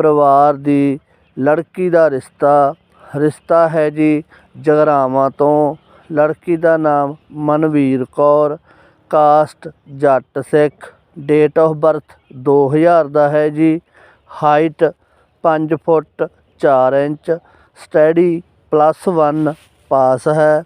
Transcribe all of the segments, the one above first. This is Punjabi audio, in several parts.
ਪਰਿਵਾਰ ਦੀ ਲੜਕੀ ਦਾ ਰਿਸ਼ਤਾ ਰਿਸ਼ਤਾ ਹੈ ਜੀ ਜਗਰਾਵਾਂ ਤੋਂ। ਲੜਕੀ ਦਾ ਨਾਮ Manveer Kaur, caste Jatt Sikh. Date of birth 2000 ਦਾ ਹੈ ਜੀ। Height 5 foot 4 inch study plus 1 pass ਹੈ।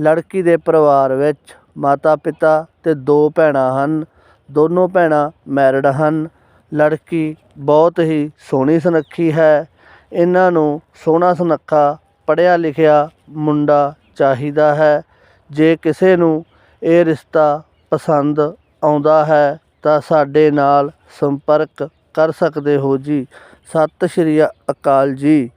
ਲੜਕੀ ਦੇ ਪਰਿਵਾਰ ਵਿੱਚ ਮਾਤਾ ਪਿਤਾ ਤੇ ਦੋ ਭੈਣਾਂ ਹਨ। ਦੋਨੋਂ ਭੈਣਾਂ ਮੈਰਿਡ ਹਨ। ਲੜਕੀ ਬਹੁਤ ਹੀ ਸੋਹਣੀ ਸੁਨੱਖੀ ਹੈ। ਇਹਨਾਂ ਨੂੰ ਸੋਹਣਾ ਸੁਨੱਖਾ ਪੜ੍ਹਿਆ ਲਿਖਿਆ ਮੁੰਡਾ ਚਾਹੀਦਾ ਹੈ। ਜੇ ਕਿਸੇ ਨੂੰ ਇਹ ਰਿਸ਼ਤਾ ਪਸੰਦ ਆਉਂਦਾ ਹੈ, ਤਾਂ ਸਾਡੇ ਨਾਲ ਸੰਪਰਕ ਕਰ ਸਕਦੇ ਹੋ ਜੀ। ਸਤਿ ਸ਼੍ਰੀ ਅਕਾਲ ਜੀ।